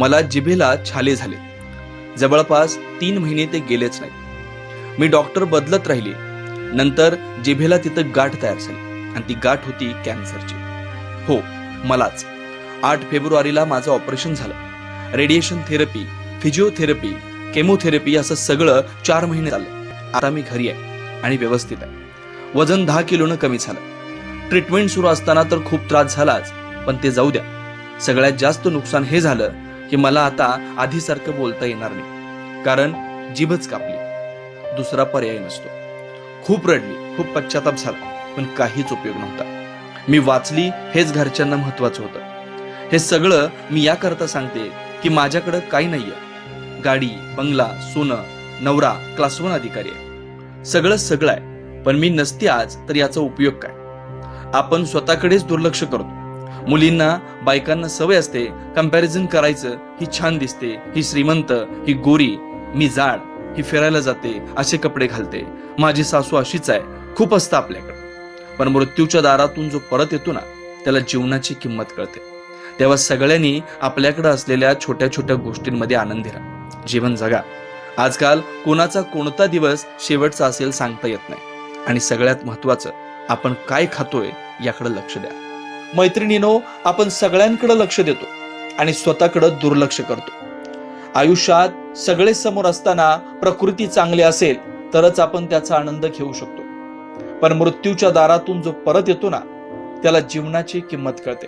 मला जिभेला छाले झाले. जवळपास तीन महिने ते गेलेच नाही. मी डॉक्टर बदलत राहिले. नंतर जिभेला तिथं गाठ तयार झाली आणि ती गाठ होती कॅन्सरची. हो मलाच. आठ फेब्रुवारीला माझं ऑपरेशन झालं. रेडिएशन थेरपी फिजिओथेरपी केमोथेरपी असं सगळं चार महिने झालं आता मी घरी आहे आणि व्यवस्थित आहे. वजन दहा किलोनं कमी झालं. ट्रीटमेंट सुरू असताना तर खूप त्रास झालाच पण ते जाऊ द्या. सगळ्यात जास्त नुकसान हे झालं की मला आता आधीसारखं बोलता येणार नाही. कारण जीभच कापली. दुसरा पर्याय नसतो. खूप रडली खूप पश्चाताप झाला पण काहीच उपयोग नव्हता. मी वाचली हेच घरच्यांना महत्वाचं होतं. हे सगळं मी याकरता सांगते की माझ्याकडं काही नाहीये. गाडी बंगला सोनं नवरा क्लास वन अधिकारी आहे. सगळं सगळं आहे पण मी नसते आज तर याचा उपयोग काय? आपण स्वतःकडेच दुर्लक्ष करतो. मुलींना बायकांना सवय असते कंपॅरिझन करायचं ही छान दिसते ही श्रीमंत ही गोरी मी जाड ही फिरायला जाते असे कपडे घालते. माझी सासू अशीच आहे खूप असतं आपल्याकडे. पण मृत्यूच्या दारातून जो परत येतो ना त्याला जीवनाची किंमत कळते. तेव्हा सगळ्यांनी आपल्याकडे असलेल्या छोट्या छोट्या गोष्टींमध्ये आनंदी राहा. जीवन जगा. आजकाल कोणाचा कोणता दिवस शेवटचा असेल सांगता येत नाही. आणि सगळ्यात महत्वाचं आपण काय खातोय याकडे लक्ष द्या. मैत्रिणीनो आपण सगळ्यांकडे लक्ष देतो आणि स्वतःकडे दुर्लक्ष करतो. आयुष्यात सगळे समोर असताना प्रकृती चांगली असेल तरच आपण त्याचा आनंद घेऊ शकतो. पण मृत्यूच्या दारातून जो परत येतो ना त्याला जीवनाची किंमत कळते.